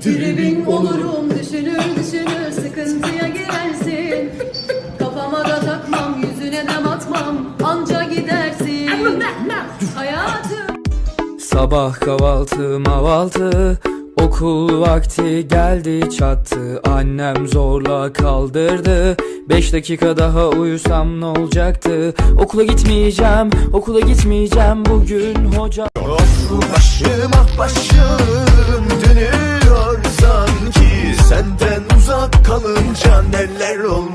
Tribin olurum düşünür düşünür sıkıntıya girersin. Kafama da takmam yüzüne de batmam anca gidersin. Hayatım. Sabah kahvaltı mavaltı Okul vakti geldi çattı. Annem zorla kaldırdı. Beş dakika daha uyusam ne olacaktı? Okula gitmeyeceğim okula gitmeyeceğim. Bugün hoca Başım ah başım dönüyor sanki. Senden uzak kalınca neler olmuyor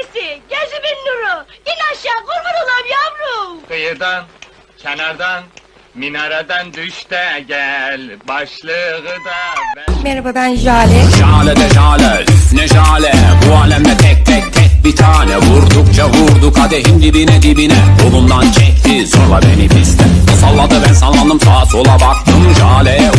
Tanesi, gözümün nuru. İn aşağı, kurban olayım yavrum. Kıyıdan, kenardan, minareden düş de gel. Başlığı da ver. Merhaba ben Jale. Jale de jale, ne jale? Bu alemde tek tek tek bir tane. Vurdukça vurdu kadehin dibine dibine. Kolumdan çekti zorla beni piste. Salladı ben sallandım sağa sola baktım. Jale'ye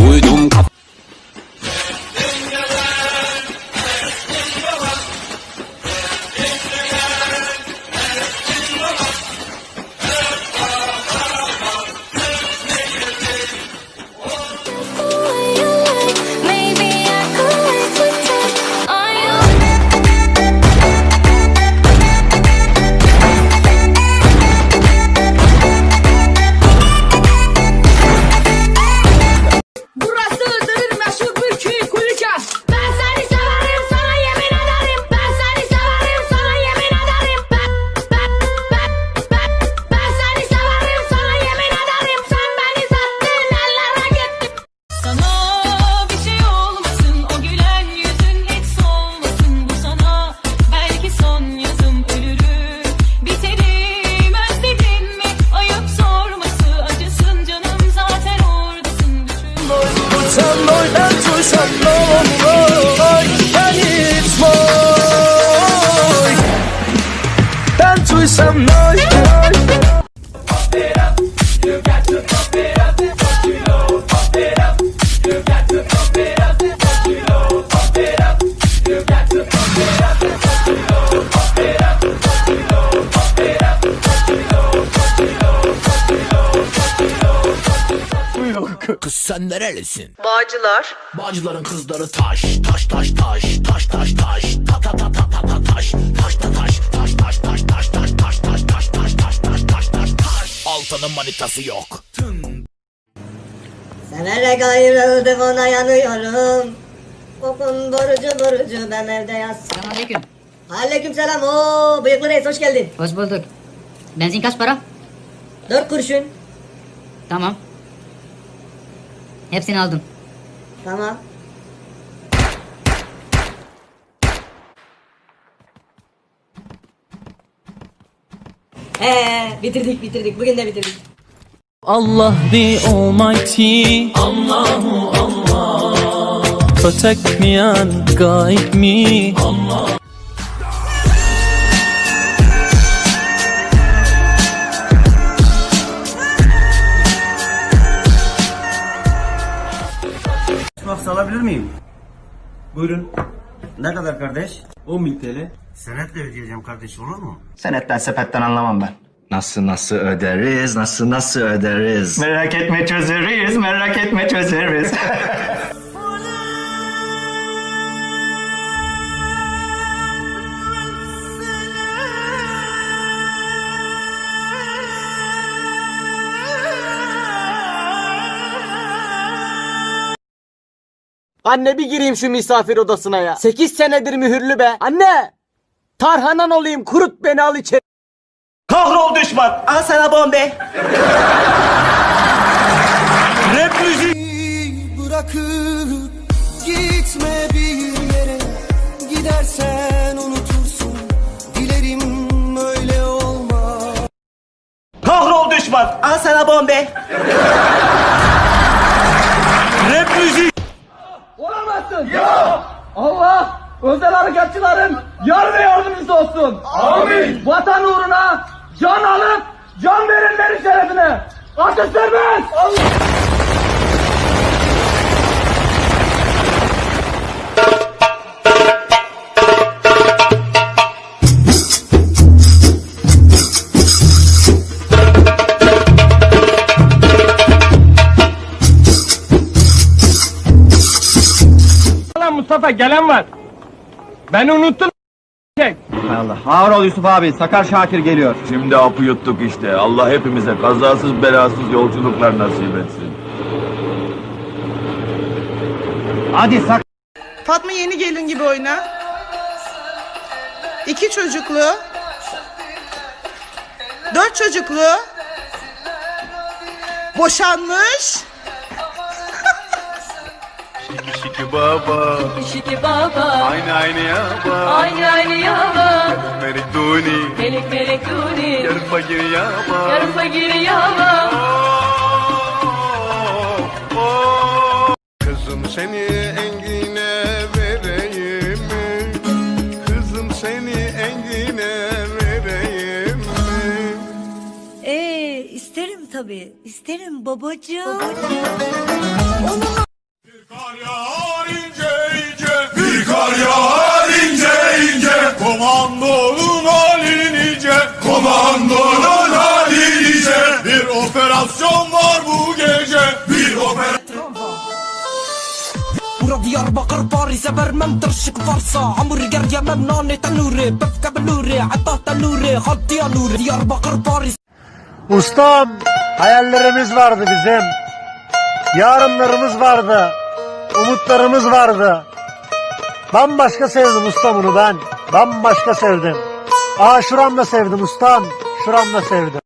со мной sen nerelisin? Bağcılar. Bağcıların kızları taş Taş taş taş taş taş taş Ta ta ta ta ta ta taş Taş ta taş taş taş taş taş taş taş taş taş taş taş taş taş taş taş Altanın manitası yok Severek ayrıldık ona yanıyorum. Okun borucu borucu ben evde yaz. Selamünaleyküm. Aleyküm selam. Oo, bıyıklı reis hoş geldin. Hoş bulduk. Benzin kaç para? Dört kurşun. Tamam. Hepsini aldım. Tamam. Ee, bitirdik bitirdik. Bugün de bitirdik. Allah the Almighty Allahu Allah Protect me and guide me Bak alabilir miyim? Buyurun. Ne kadar kardeş? 10 bin TL. Senetle ödeyeceğim kardeş olur mu? Senetten sepetten anlamam ben. Nasıl nasıl öderiz, nasıl nasıl öderiz. Merak etme çözeriz, merak etme çözeriz. Anne bir gireyim şu misafir odasına ya. 8 senedir mühürlü be. Anne! Tarhanan olayım kurut beni al içeri. Kahrol düşman. Al sana bombe. Rap müziği bırakıp gitme bir yere. Gidersen unutursun. Dilerim öyle olma. Kahrol düşman. Al sana bombe. Olamazsın. Ya! Allah! Özel harekatçıların yar ve yardımcısı ol. olsun. Amin. Vatan uğruna can alıp can verenlerin şerefine. Atış serbest. Lan Mustafa gelen var. Beni unuttun. Hay Allah. Ağır ol Yusuf abi. Sakar Şakir geliyor. Şimdi apı yuttuk işte. Allah hepimize kazasız belasız yolculuklar nasip etsin. Hadi sak. Fatma yeni gelin gibi oyna. İki çocuklu. Dört çocuklu. Boşanmış. Şiki baba. Şiki baba Aynı aynı yaba. Aynı aynı yaba Meriduni. Melek melek duni Yarı fakir yaba. Yarı fakir yaba Kızım seni engine vereyim mi? Kızım seni engine vereyim mi? Ee, isterim tabii. İsterim babacığım. Kar Komandonun hali nice. Bir operasyon var bu gece. Bir operasyon. Bura Diyarbakır Paris'e vermem tırşık varsa Hamburger yemem nane tanuri Pefke beluri hatta tanuri Hatta nuri Diyarbakır Paris Ustam, hayallerimiz vardı bizim. Yarınlarımız vardı. Umutlarımız vardı. Bambaşka sevdim ustam onu ben. Bambaşka sevdim. Aa şuramda sevdim ustam. Şuramda sevdim.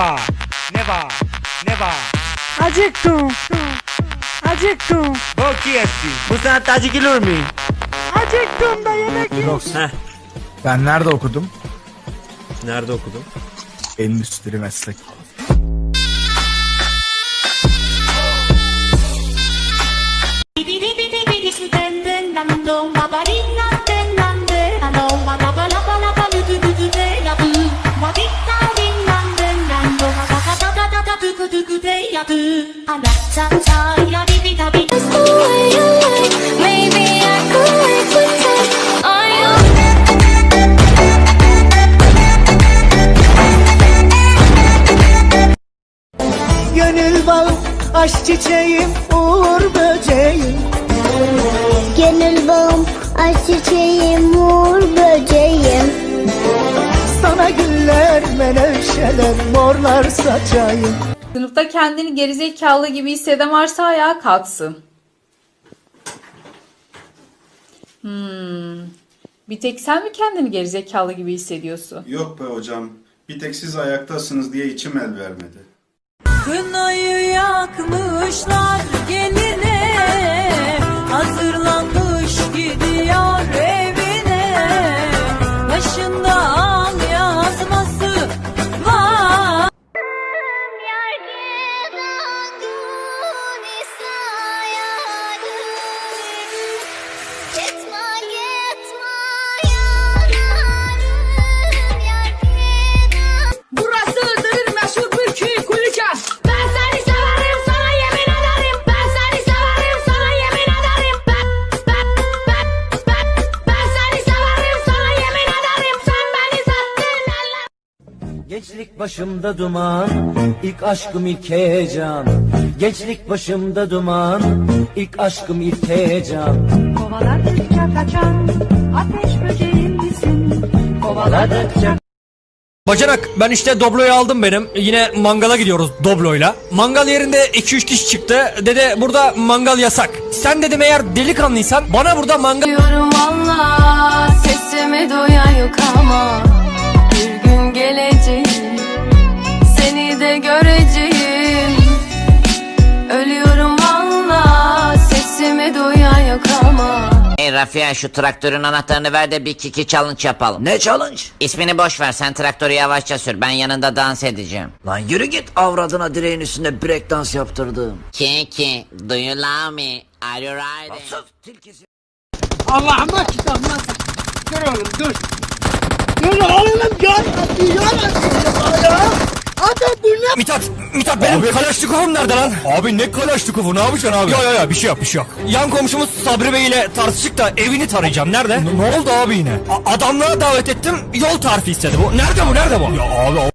Yasıca ne var? Ne var? Ne var? Acıktım. Acıktım. Bok yesin. Bu saatte acıkılır mı? Acıktım da yemek Ben nerede okudum? Nerede okudun? Endüstri meslek. Maybe I could live with Are you Gönül bağım, aşk çiçeğim, uğur böceğim. Gönül bağım, aşk çiçeğim, uğur böceğim. Sana güller, menevşeler, morlar saçayım Sınıfta kendini gerizekalı gibi hisseden varsa ayağa kalksın. Hmm. Bir tek sen mi kendini gerizekalı gibi hissediyorsun? Yok be hocam. Bir tek siz ayaktasınız diye içim el vermedi. Kınayı yakmışlar geline Hazırlanmış gidiyor Gençlik başımda duman, ilk aşkım ilk heyecan. Gençlik başımda duman, ilk aşkım ilk heyecan. Kovaladıkça kaçan ateş böceğim misin? Kovaladıkça Bacanak ben işte Doblo'yu aldım benim. Yine mangala gidiyoruz Doblo'yla. Mangal yerinde 2-3 kişi çıktı. Dede burada mangal yasak. Sen dedim eğer delikanlıysan bana burada mangal... Diyorum valla sesimi duyan yok ama geleceğim Seni de göreceğim Ölüyorum valla Sesimi duyan yok ama Hey Rafia şu traktörün anahtarını ver de bir kiki challenge yapalım. Ne challenge? İsmini boş ver sen traktörü yavaşça sür ben yanında dans edeceğim. Lan yürü git avradına direğin üstünde break dans yaptırdım. Kiki do you love me? Are you riding? Allah'ıma kitabına dur oğlum dur. Mithat, Mithat benim Kalaşnikov'um nerede lan? Abi ne Kalaşnikov'u ne yapacaksın abi? Yok yok yok bir şey yok bir şey yok. Yan komşumuz Sabri Bey ile tartıştık da evini tarayacağım. Nerede? Ne, oldu abi yine? adamlığa davet ettim yol tarifi istedi bu. Nerede bu nerede bu? Ya abi